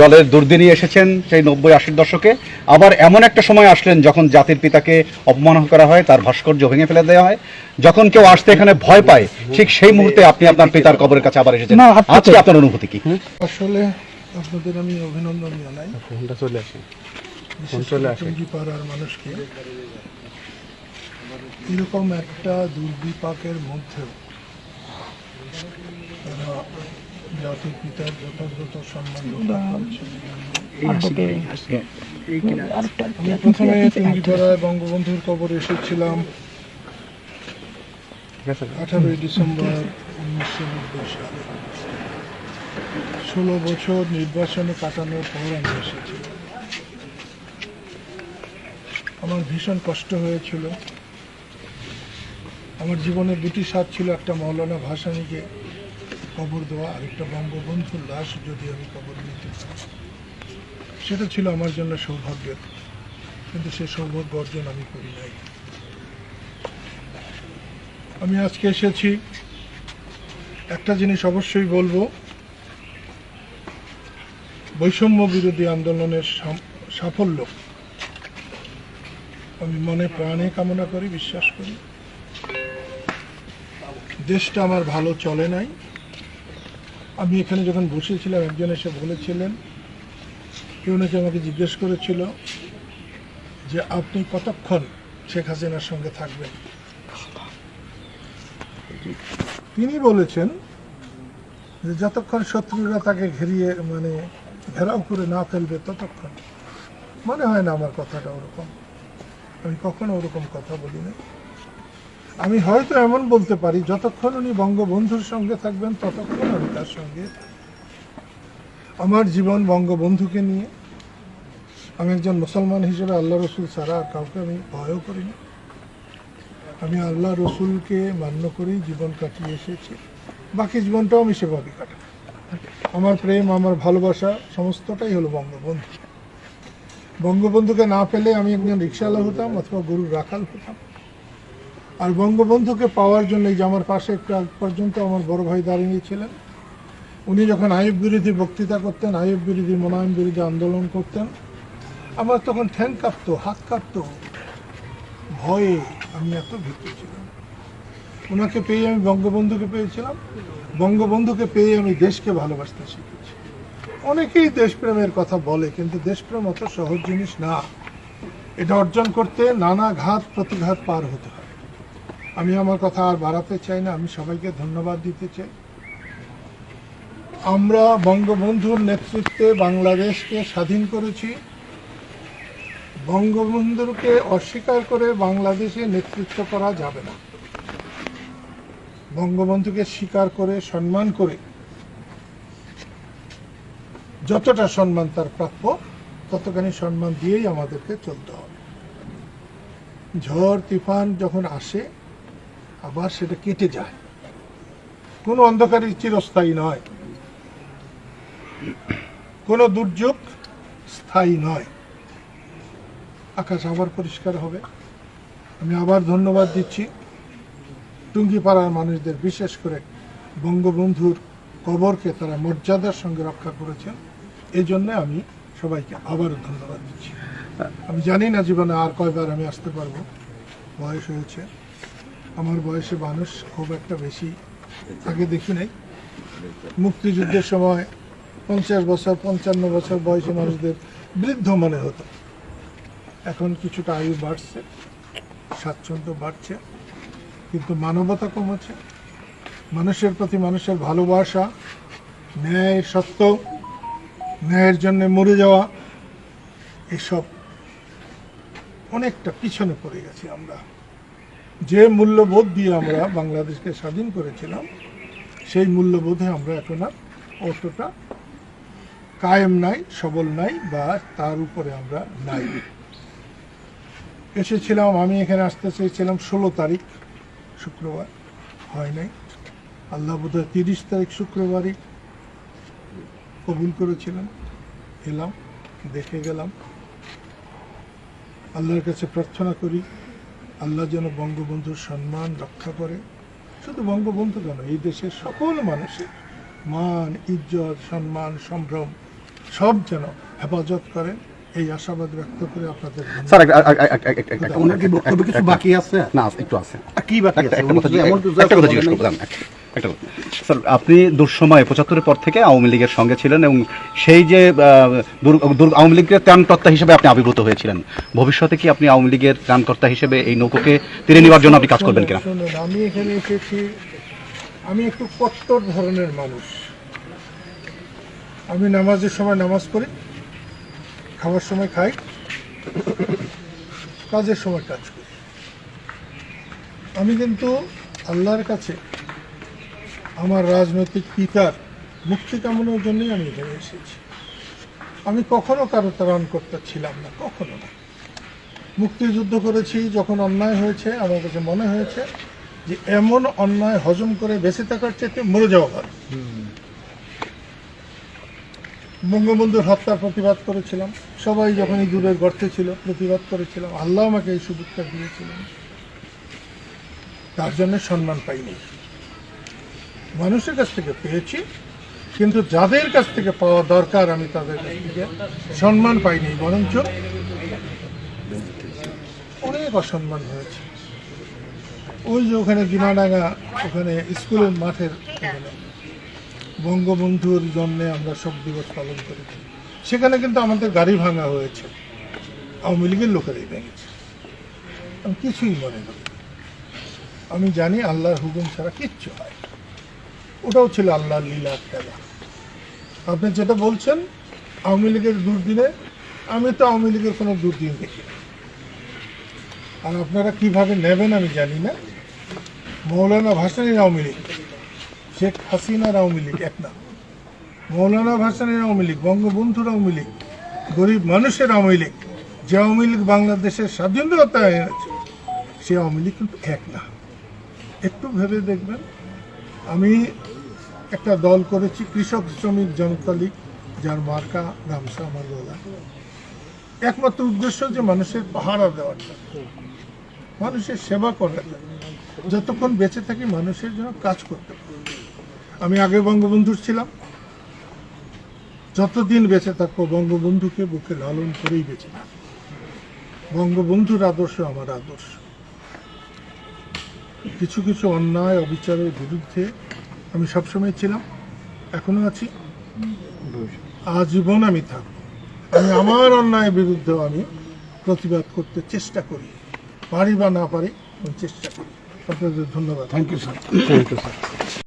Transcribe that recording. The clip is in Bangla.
দলের দুর্দিনই এসেছেন সেই নব্বই আশির দশকে। আবার এমন একটা সময় আসলেন যখন জাতির পিতাকে অপমান করা হয় তার ভাস্কর্য ভেঙে ফেলে দেওয়া হয়। যখন কেউ আসতে এখানে ভয় পায় ঠিক সেই মুহূর্তে আপনি আপনার পিতার কবরের কাছে আবার এসেছেন। আজকে আপনার অনুভূতি কি? আসলে আপনাদের আমি অভিনন্দন জানাই। ফোনটা চলে আসে। বিশেষ করে টুঙ্গিপাড়ার মানুষকে। এরকম একটা দুর্বিপাকের মধ্যেও তারা জাতির পিতার যথাযথ সম্মান রক্ষা করছে আমি প্রথমে টুঙ্গিপাড়ায় বঙ্গবন্ধুর কবরে এসেছিলাম। আঠারোই ডিসেম্বর উনিশশো নব্বই সালে। ষোলো বছর নির্বাচনে কাটানোর পর আমি এসেছি। আমার ভীষণ কষ্ট হয়েছিল। আমার জীবনের দুটি স্বাদ ছিল একটা মৌলানা ভাসানীকে কবর দেওয়া আরেকটা বঙ্গবন্ধুর লাশ যদি আমি কবর নিতে সেটা ছিল আমার জন্য সৌভাগ্যের। কিন্তু সে সৌভাগ্য অর্জন আমি করি নাই। আমি আজকে এসেছি। একটা জিনিস অবশ্যই বলব। বৈষম্য বিরোধী আন্দোলনের সাফল্য। আমি মনে প্রাণে কামনা করি, বিশ্বাস করি। দেশটা আমার ভালো চলে নাই। আমি এখানে যখন বসেছিলাম, একজন এসে বলেছিলেন কেউ নাকি আমাকে জিজ্ঞেস করেছিল যে, আপনি কতক্ষণ শেখ হাসিনার সঙ্গে থাকবেন? তিনি বলেছেন যে, যতক্ষণ শত্রুরা তাকে ঘেরিয়ে মানে ঘেরাও করে না ফেলবে, ততক্ষণ। মনে হয় না আমার কথাটা ওরকম। আমি কখনো ওরকম কথা বলি না আমি হয়তো এমন বলতে পারি, যতক্ষণ উনি বঙ্গবন্ধুর সঙ্গে থাকবেন, ততক্ষণ আমি তার সঙ্গে আমার জীবন বঙ্গবন্ধুকে নিয়ে। আমি একজন মুসলমান হিসেবে আল্লাহ রসুল ছাড়া আর কাউকে আমি ভয়ও করি না আমি আল্লাহ রসুলকে মান্য করেই জীবন কাটিয়ে এসেছি। বাকি জীবনটাও আমি সেভাবে কাটাবো। আমার প্রেম, আমার ভালোবাসা, সমস্তটাই হলো বঙ্গবন্ধু। বঙ্গবন্ধুকে না পেলে আমি একজন রিক্সাওয়ালা হতাম অথবা গরুর রাখাল হতাম। আর বঙ্গবন্ধুকে পাওয়ার জন্য যে আমার পাশে একটু পর্যন্ত আমার বড় ভাই দাঁড়িয়েছিলেন উনি যখন আইব বিরোধী বক্তৃতা করতেন আইব বিরোধী মোনায়েম বিরোধী আন্দোলন করতেন, আমার তখন ঠ্যাং কাঁপতো, হাত কাঁপতো। ভয়ে আমি এত ভীত ছিলাম। ওনাকে পেয়ে আমি বঙ্গবন্ধুকে পেয়েছিলাম। বঙ্গবন্ধুকে পেয়ে আমি দেশকে ভালোবাসতে শিখেছি। অনেকেই দেশপ্রেমের কথা বলে, কিন্তু দেশপ্রেম অত সহজ জিনিস না। এটা অর্জন করতে নানা ঘাত, প্রতিঘাত পার হতে হয়। আমি আমার কথা আর বাড়াতে চাই না, আমি সবাইকে ধন্যবাদ দিতে চাই। আমরা বঙ্গবন্ধুর নেতৃত্বে বাংলাদেশকে স্বাধীন করেছি। বঙ্গবন্ধুকে অস্বীকার করে বাংলাদেশে নেতৃত্ব করা যাবে না। বঙ্গবন্ধুকে স্বীকার করে, সম্মান করে, যতটা সম্মান তার প্রাপ্য, ততখানি সম্মান দিয়েই আমাদেরকে চলতে হবে। ঝড়, তুফান যখন আসে আবার সেটা কেটে যায়। কোনো অন্ধকারই চিরস্থায়ী নয়। কোনো দুর্যোগ স্থায়ী নয়। আকাশ আবার পরিষ্কার হবে। আমি আবার ধন্যবাদ দিচ্ছি টুঙ্গিপাড়ার মানুষদের, বিশেষ করে বঙ্গবন্ধুর কবরকে তারা মর্যাদার সঙ্গে রক্ষা করেছেন। এই জন্য আমি সবাইকে আবারও ধন্যবাদ দিচ্ছি। আমি জানি না জীবনে আর কয়বার আমি আসতে পারব। বয়স হয়েছে। আমার বয়সে মানুষ খুব একটা বেশি আগে দেখি নাই। মুক্তিযুদ্ধের সময় পঞ্চাশ বছর, পঞ্চান্ন বছর বয়সী মানুষদের বৃদ্ধ মনে হতো। এখন কিছুটা আয়ু বাড়ছে, স্বাচ্ছন্দ্য বাড়ছে, কিন্তু মানবতা কমেছে। মানুষের প্রতি মানুষের ভালোবাসা, ন্যায় সত্য, ন্যায়ের জন্য মরে যাওয়া, এসব অনেকটা পিছনে পড়ে গেছি আমরা। যে মূল্যবোধ দিয়ে আমরা বাংলাদেশকে স্বাধীন করেছিলাম, সেই মূল্যবোধে আমরা এখন আর অতটা কায়েম নাই, সবল নাই বা তার উপরে আমরা নাই। এসেছিলাম, আমি এখানে আসতে চেয়েছিলাম ষোলো তারিখ, শুক্রবার। হয় নাই। আল্লাহ বোধহয় তিরিশ তারিখ শুক্রবারই কবুল করেছিলেন। এলাম, দেখে গেলাম। আল্লাহর কাছে প্রার্থনা করি আল্লাহ যেন বঙ্গবন্ধুর সম্মান রক্ষা করে। শুধু বঙ্গবন্ধু কেন এই দেশের সকল মানুষের মান ইজ্জত সম্মান সম্ভ্রম সব যেন হেফাজত করেন। এই আশাবাদ ব্যক্ত করে আপনাদের স্যার ওনার কি বক্তব্য কিছু বাকি আছে? না একটু আছে। কি বাকি আছে? একটা কথা জিজ্ঞেস- করব একটা- স্যার আপনি দুঃসময়ে পঁচাত্তরের পর থেকে আওয়ামী লীগের সঙ্গে ছিলেন এবং সেই যে আওয়ামী লীগের ত্রাণকর্তা হিসেবে আপনি আবির্ভূত হয়েছিলেন। ভবিষ্যতে কি আপনি আওয়ামী লীগের ত্রাণকর্তা হিসেবে এই নৌকোকে তীরে নেওয়ার জন্য আপনি কাজ করবেন কিনা? আমি এখানে এসেছি আমি একটু কট্টর ধরনের মানুষ। আমি নামাজের সময় নামাজ পড়ি খাওয়ার সময় খাই কাজের সময় কাজ করি। আমি কিন্তু আল্লাহর কাছে আমার রাজনৈতিক পিতার মুক্তি কামনার জন্যই আমি এখানে এসেছি। আমি কখনো কারও ত্রাণ করতে ছিলাম না, কখনো না। মুক্তিযুদ্ধ করেছি যখন অন্যায় হয়েছে, আমার কাছে মনে হয়েছে যে এমন অন্যায় হজম করে বেঁচে থাকার চাইতে মরে যাওয়া ভালো। বঙ্গবন্ধুর হত্যার প্রতিবাদ করেছিলাম। সবাই যখন এই দূরের গর্তে ছিল, প্রতিবাদ করেছিলাম। আল্লাহ আমাকে এই সুযোগটা দিয়েছিলেন। তার জন্য সম্মান পাইনি। মানুষের কাছ থেকে পেয়েছি, কিন্তু যাদের কাছ থেকে পাওয়া দরকার আমি তাদের কাছ থেকে সম্মান পাইনি, বরঞ্চ অনেক অসম্মান হয়েছে। ওই যে ওখানে দিনাডাঙ্গা, ওখানে স্কুলের মাঠের বঙ্গবন্ধুর জন্য আমরা শোক দিবস পালন করেছি। সেখানে কিন্তু আমাদের গাড়ি ভাঙা হয়েছে। আওয়ামী লীগের লোকেরাই ভেঙেছে। আমি কিছুই মনে করি। আমি জানি আল্লাহর হুকুম ছাড়া কিচ্ছু হয়। ওটাও ছিল আল্লাহর লীলার খেলা আপনি যেটা বলছেন, আওয়ামী লীগের দুর্দিনে, আমি তো আওয়ামী লীগের কোনো দুর্দিন দেখি। আর আপনারা কীভাবে নেবেন আমি জানি না। মৌলানা ভাসানির আওয়ামী লীগ, শেখ হাসিনার আওয়ামী লীগ, এক না মৌলানা ভাসানির আওয়ামী লীগ, বঙ্গবন্ধুর আওয়ামী লীগ, গরিব মানুষের আওয়ামী লীগ, যে আওয়ামী লীগ বাংলাদেশের স্বাধীনতা এনেছে, সে আওয়ামী লীগ কিন্তু এক না। একটু ভেবে দেখবেন, আমি একটা দল করেছি, কৃষক শ্রমিক জনতা লীগ, যার মার্কা গামছা আমার গলা। একমাত্র উদ্দেশ্য যে মানুষের পাহারা দেওয়াটা মানুষের সেবা করাটা যতক্ষণ বেঁচে থাকি মানুষের জন্য কাজ করতে আমি আগে বঙ্গবন্ধুর ছিলাম। যতদিন বেঁচে থাকব, বঙ্গবন্ধুকে বুকে লালন করেই বেঁচে থাকব। বঙ্গবন্ধুর আদর্শ আমার আদর্শ। কিছু কিছু অন্যায়, অবিচারের বিরুদ্ধে আমি সবসময় ছিলাম এখনও আছি। আজীবন আমি থাকব। আমি আমার অন্যায়ের বিরুদ্ধেও আমি প্রতিবাদ করতে চেষ্টা করি। পারি বা না পারি আমি চেষ্টা করি। আপনাদের ধন্যবাদ। Thank you sir thank you sir